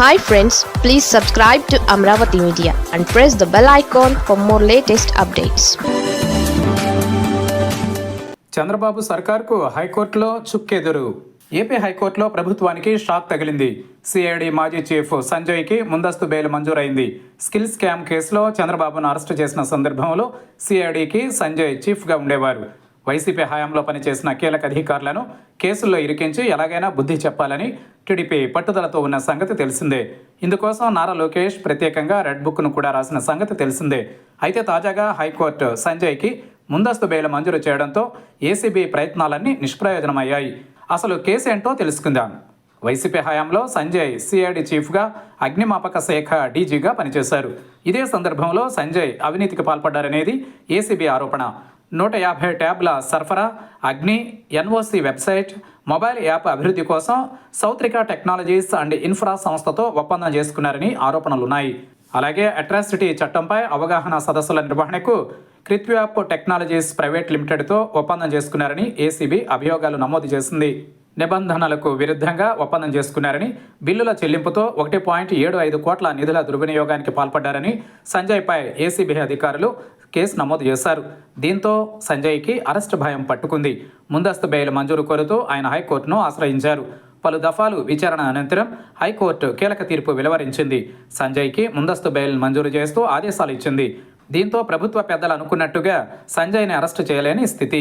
Hi friends please subscribe to Amaravati media and press the bell icon for more latest updates Chandrababu సర్కార్కు హైకోర్టులో చుక్కెదురు. AP హైకోర్టులో ప్రభుత్వానికి shock తగిలింది. CID మాజీ chief సంజయ్కి ముందస్తు bail మంజూరైంది. Skill scam కేసులో చంద్రబాబును అరెస్టు చేసిన సందర్భంలో సిఐడికి సంజయ్ చీఫ్గా ఉండేవారు. వైసీపీ హయాంలో పనిచేసిన కీలక అధికారులను కేసుల్లో ఇరికించి ఎలాగైనా బుద్ధి చెప్పాలని టీడీపీ పట్టుదలతో ఉన్న సంగతి తెలిసిందే. ఇందుకోసం నారా లోకేష్ ప్రత్యేకంగా రెడ్ బుక్ను కూడా రాసిన సంగతి తెలిసిందే. అయితే తాజాగా హైకోర్టు సంజయ్కి ముందస్తు బెయిల్ మంజూరు చేయడంతో ఏసీబీ ప్రయత్నాలన్నీ నిష్ప్రయోజనమయ్యాయి. అసలు కేసు ఏంటో తెలుసుకుందాం. వైసీపీ హయాంలో సంజయ్ సిఐడి చీఫ్గా అగ్నిమాపక శాఖ డీజీగా పనిచేశారు. ఇదే సందర్భంలో సంజయ్ అవినీతికి పాల్పడ్డారనేది ఏసీబీ ఆరోపణ. నూట యాభై ట్యాబ్ల సరఫరా అగ్ని ఎన్ఓసి వెబ్సైట్ మొబైల్ యాప్ అభివృద్ధి కోసం సౌత్రికా టెక్నాలజీస్ అండ్ ఇన్ఫ్రా సంస్థతో ఒప్పందం చేసుకున్నారని ఆరోపణలున్నాయి. అలాగే అట్రాసిటీ చట్టంపై అవగాహన సదస్సుల నిర్వహణకు క్రిత్వ్యాప్ టెక్నాలజీస్ ప్రైవేట్ లిమిటెడ్తో ఒప్పందం చేసుకున్నారని ఏసీబీ అభియోగాలు నమోదు చేసింది. నిబంధనలకు విరుద్ధంగా ఒప్పందం చేసుకున్నారని బిల్లుల చెల్లింపుతో ఒకటి పాయింట్ ఏడు ఐదు కోట్ల నిధుల దుర్వినియోగానికి పాల్పడ్డారని సంజయ్పై ఏసీబీ అధికారులు కేసు నమోదు చేశారు. దీంతో సంజయ్కి అరెస్టు భయం పట్టుకుంది. ముందస్తు బెయిల్ మంజూరు కోరుతూ ఆయన హైకోర్టును ఆశ్రయించారు. పలు దఫాలు విచారణ అనంతరం హైకోర్టు కీలక తీర్పు వెలువరించింది. సంజయ్కి ముందస్తు బెయిల్ మంజూరు చేస్తూ ఆదేశాలు ఇచ్చింది. దీంతో ప్రభుత్వ పెద్దలు అనుకున్నట్టుగా సంజయ్ని అరెస్టు చేయలేని స్థితి.